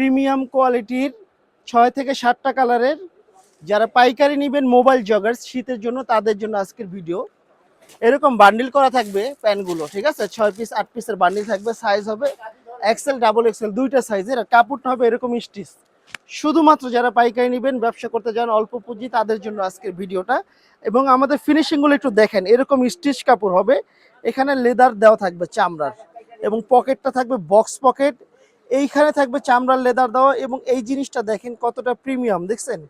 Premium কোয়ালিটির ছয় থেকে সাতটা কালারের যারা পাইকারি নেবেন মোবাইল জগার্স, শীতের জন্য তাদের জন্য আজকের ভিডিও। এরকম বান্ডিল করা থাকবে প্যান্টগুলো ঠিক আছে? ছয় পিস আট পিসের বান্ডিল থাকবে সাইজ হবে এক্সেল ডাবল এক্সেল দুইটা সাইজের আর কাপড়টা হবে এরকম স্টিচ শুধুমাত্র যারা পাইকারি নেবেন, ব্যবসা করতে যান, অল্প পুঁজি, তাদের জন্য আজকের ভিডিওটা। এবং আমাদের ফিনিশিংগুলো একটু দেখেন, এরকম স্টিচ কাপড় হবে। এখানে লেদার দেওয়া থাকবে চামড়ার, এবং পকেটটা থাকবে বক্স পকেট এইখানে থাকবে চামড়ার লেদার দেওয়া এবং এই জিনিসটা দেখেন কতটা প্রিমিয়াম, দেখছেন?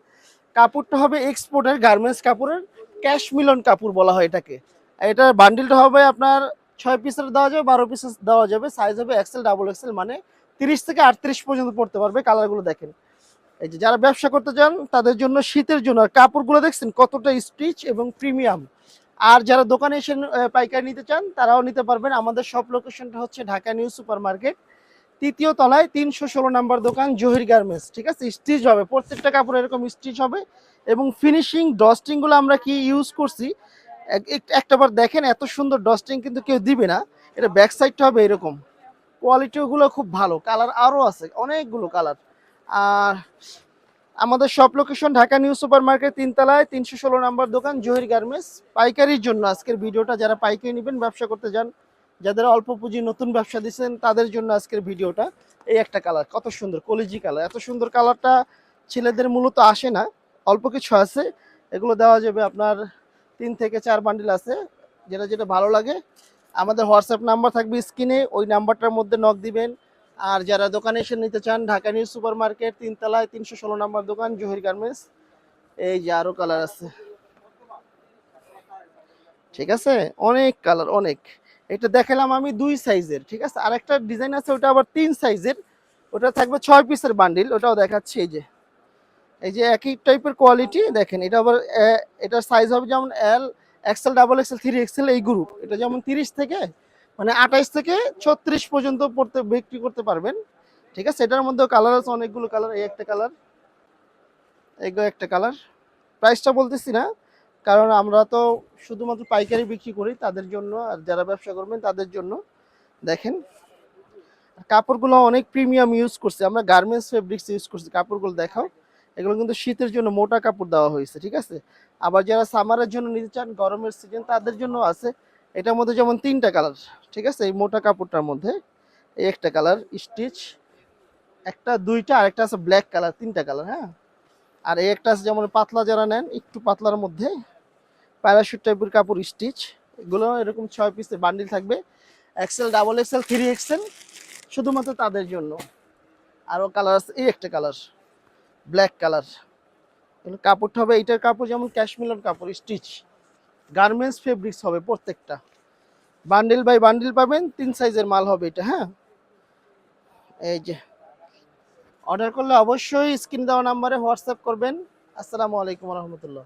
কাপড়টা হবে এক্সপোর্টের গার্মেন্টস কাপড়ের, ক্যাশ মিলন কাপড় বলা হয় এটাকে। এটার বান্ডিলটা হবে আপনার ছয় পিসের দেওয়া যাবে, বারো পিসের দেওয়া যাবে সাইজ হবে এক্সেল ডাবল এক্সেল মানে তিরিশ থেকে আটত্রিশ পর্যন্ত পড়তে পারবে কালারগুলো দেখেন। এই যে যারা ব্যবসা করতে চান, তাদের জন্য শীতের জন্য, আর কাপড়গুলো দেখছেন কতটা স্টিচ এবং প্রিমিয়াম আর যারা দোকানে এসে পাইকারি নিতে চান, তারাও নিতে পারবেন। আমাদের সব লোকেশনটা হচ্ছে ঢাকা নিউ সুপার মার্কেট তৃতীয় তলায় তিনশো ষোলো নাম্বার দোকান জহির গার্মেন্টস, ঠিক আছে? স্টিচ হবে, প্রত্যেকটা কাপড় এরকম স্টিচ হবে এবং ফিনিশিং ডস্টিংগুলো আমরা কি ইউজ করছি? এক- এক- একটাবার দেখেন এত সুন্দর ডস্টিং কিন্তু কেউ দিবে না, এটা ব্যাক সাইডটা হবে এরকম। কোয়ালিটিগুলো খুব ভালো কালার আরও আছে, অনেকগুলো কালার আর আমাদের সব location Dhaka New Super Market তিনতলায় তিনশো ষোলো নাম্বার দোকান জহির গার্মেন্টস। পাইকারির জন্য আজকের ভিডিওটা, যারা পাইকারি নেবেন, ব্যবসা করতে যান যাদের অল্প পুঁজি নতুন ব্যবসা দিচ্ছেন, তাদের জন্য আজকের ভিডিওটা এই একটা কালার কত সুন্দর, কলিজি কালার এত সুন্দর কালারটা ছেলেদের মূলত আসে না। অল্প কিছু আছে। এগুলো দেওয়া যাবে আপনার তিন থেকে চার বান্ডিল আছে। যেটা যেটা ভালো লাগে, আমাদের হোয়াটসঅ্যাপ নাম্বার থাকবে স্ক্রিনে। ওই নাম্বারটার মধ্যে নক দিবেন। আর যারা দোকানে এসে নিতে চান, ঢাকা নিউ সুপার মার্কেট তিনতলায় তিনশো ষোলো নাম্বার দোকান, জহির গার্মেন্টস এই যে আরও কালার আছে। ঠিক আছে? অনেক কালার অনেক। এটা দেখালাম আমি দুই সাইজের, ঠিক আছে? আর একটা ডিজাইন আছে, ওটা আবার তিন সাইজের। ওটা থাকবে ছয় পিসের বান্ডিল, ওটাও দেখাচ্ছি, এই যে। এই যে একই টাইপের কোয়ালিটি দেখেন, এটা আবার এটার সাইজ হবে যেমন L XL double XL three XL এই গ্রুপ এটা যেমন তিরিশ থেকে মানে আঠাইশ থেকে ছত্রিশ পর্যন্ত পড়তে, বিক্রি করতে পারবেন, ঠিক আছে? এটার মধ্যেও কালার আছে, অনেকগুলো কালার এই একটা কালার এগুলো একটা কালার প্রাইসটা বলতেছি না কারণ আমরা তো শুধুমাত্র পাইকারি বিক্রি করি তাদের জন্য, আর যারা ব্যবসা করবেন তাদের জন্য। দেখেন, কাপড়গুলো অনেক প্রিমিয়াম ইউজ করছে। আমরা গার্মেন্টস ফেব্রিক্স ইউজ করছি। কাপড়গুলো দেখাও। এগুলো কিন্তু শীতের জন্য মোটা কাপড় দেওয়া হয়েছে, ঠিক আছে? আবার যারা সামারের জন্য নিতে চান, গরমের সিজন তাদের জন্য আছে। এটার মধ্যে যেমন তিনটা কালার ঠিক আছে? এই মোটা কাপড়টার মধ্যে এই একটা কালার স্টিচ একটা, দুইটা আর একটা আছে ব্ল্যাক কালার তিনটা কালার হ্যাঁ? আর এই একটা যেমন পাতলা যারা নেন, একটু পাতলার মধ্যে প্যারাশুট টাইপের কাপড় স্টিচ এগুলো এরকম ছয় পিসের বান্ডিল থাকবে। XL double XL three XL শুধুমাত্র তাদের জন্য। আরও কালার আছে, এই একটা কালার ব্ল্যাক কালার কাপড়টা হবে, এইটার কাপড় যেমন ক্যাশমিলন কাপড় স্টিচ গার্মেন্টস ফেব্রিক্স হবে প্রত্যেকটা। বান্ডিল বাই বান্ডিল পাবেন, তিন সাইজের মাল হবে এটা হ্যাঁ? এই যে অর্ডার করলে অবশ্যই স্ক্রিন দেওয়া নাম্বারে হোয়াটসঅ্যাপ করবেন। আসসালামু আলাইকুম রহমতুল্লাহ।